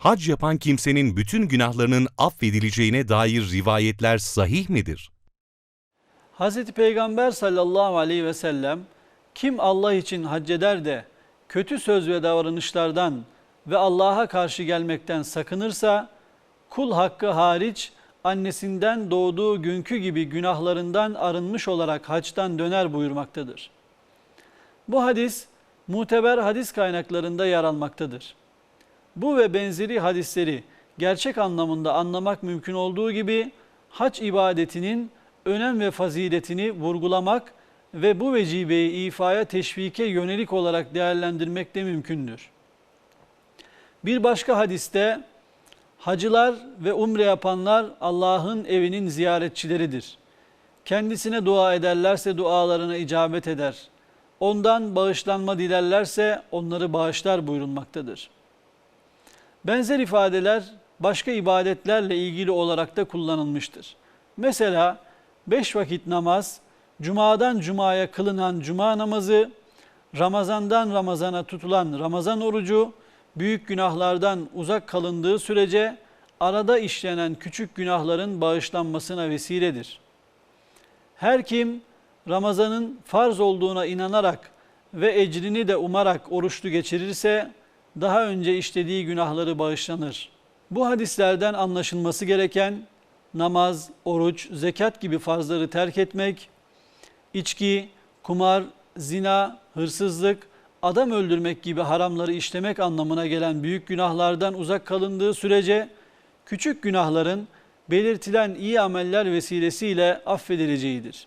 Hac yapan kimsenin bütün günahlarının affedileceğine dair rivayetler sahih midir? Hz. Peygamber sallallahu aleyhi ve sellem kim Allah için hac eder de kötü söz ve davranışlardan ve Allah'a karşı gelmekten sakınırsa kul hakkı hariç annesinden doğduğu günkü gibi günahlarından arınmış olarak haçtan döner buyurmaktadır. Bu hadis muteber hadis kaynaklarında yer almaktadır. Bu ve benzeri hadisleri gerçek anlamında anlamak mümkün olduğu gibi hac ibadetinin önem ve faziletini vurgulamak ve bu vecibeyi ifaya teşvike yönelik olarak değerlendirmek de mümkündür. Bir başka hadiste hacılar ve umre yapanlar Allah'ın evinin ziyaretçileridir. Kendisine dua ederlerse dualarına icabet eder. Ondan bağışlanma dilerlerse onları bağışlar buyurulmaktadır. Benzer ifadeler başka ibadetlerle ilgili olarak da kullanılmıştır. Mesela beş vakit namaz, cumadan cumaya kılınan cuma namazı, Ramazandan Ramazana tutulan Ramazan orucu, büyük günahlardan uzak kalındığı sürece arada işlenen küçük günahların bağışlanmasına vesiledir. Her kim Ramazanın farz olduğuna inanarak ve ecrini de umarak oruçlu geçirirse daha önce işlediği günahları bağışlanır. Bu hadislerden anlaşılması gereken namaz, oruç, zekat gibi farzları terk etmek, içki, kumar, zina, hırsızlık, adam öldürmek gibi haramları işlemek anlamına gelen büyük günahlardan uzak kalındığı sürece küçük günahların belirtilen iyi ameller vesilesiyle affedileceğidir.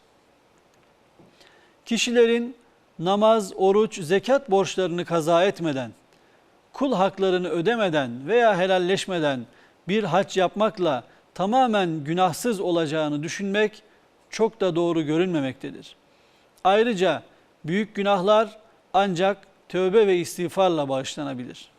Kişilerin namaz, oruç, zekat borçlarını kaza etmeden, kul haklarını ödemeden veya helalleşmeden bir hac yapmakla tamamen günahsız olacağını düşünmek çok da doğru görünmemektedir. Ayrıca büyük günahlar ancak tövbe ve istiğfarla bağışlanabilir.